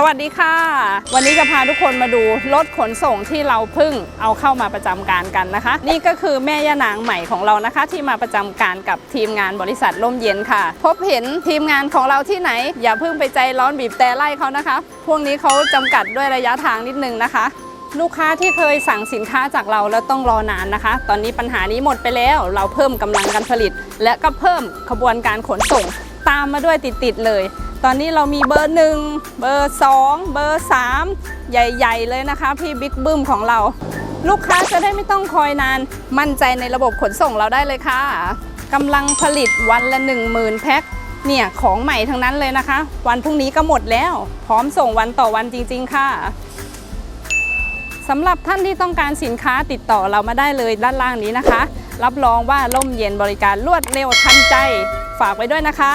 สวัสดีค่ะ วันนี้จะพาทุกคนมาดูรถขนส่งที่เราเพิ่งเอาเข้ามาประจำการกันนะคะ นี่ก็คือแม่ย่านางใหม่ของเรานะคะ ที่มาประจำการกับทีมงานบริษัทร่มเย็นค่ะ พบเห็นทีมงานของเราที่ไหน อย่าเพิ่งไปใจร้อนบีบแต่ไล่เขานะคะ พวกนี้เขาจำกัดด้วยระยะทางนิดนึงนะคะลูกค้าที่เคยสั่งสินค้าจากเราแล้วต้องรอนานนะคะ ตอนนี้ปัญหานี้หมดไปแล้ว เราเพิ่มกำลังการผลิต และก็เพิ่มขบวนการขนส่ง ตามมาด้วยติดๆเลย ตอนนี้เรามีเบอร์หนึ่งเบอร์สองเบอร์สามใหญ่ๆเลยนะคะพี่บิ๊กบึ้มของเรา ลูกค้าจะได้ไม่ต้องคอยนาน มั่นใจในระบบขนส่งเราได้เลยค่ะกำลังผลิตวันละ 10,000 แพ็คเนี่ยของใหม่ทั้งนั้นเลยนะคะ วันพรุ่งนี้ก็หมดแล้ว พร้อมส่งวันต่อวันจริง ๆ ค่ะสำหรับท่านที่ต้องการสินค้าติดต่อเรามาได้เลยด้านล่างนี้นะคะ รับรองว่าร่มเย็นบริการรวดเร็วทันใจ ฝากไว้ด้วยนะคะ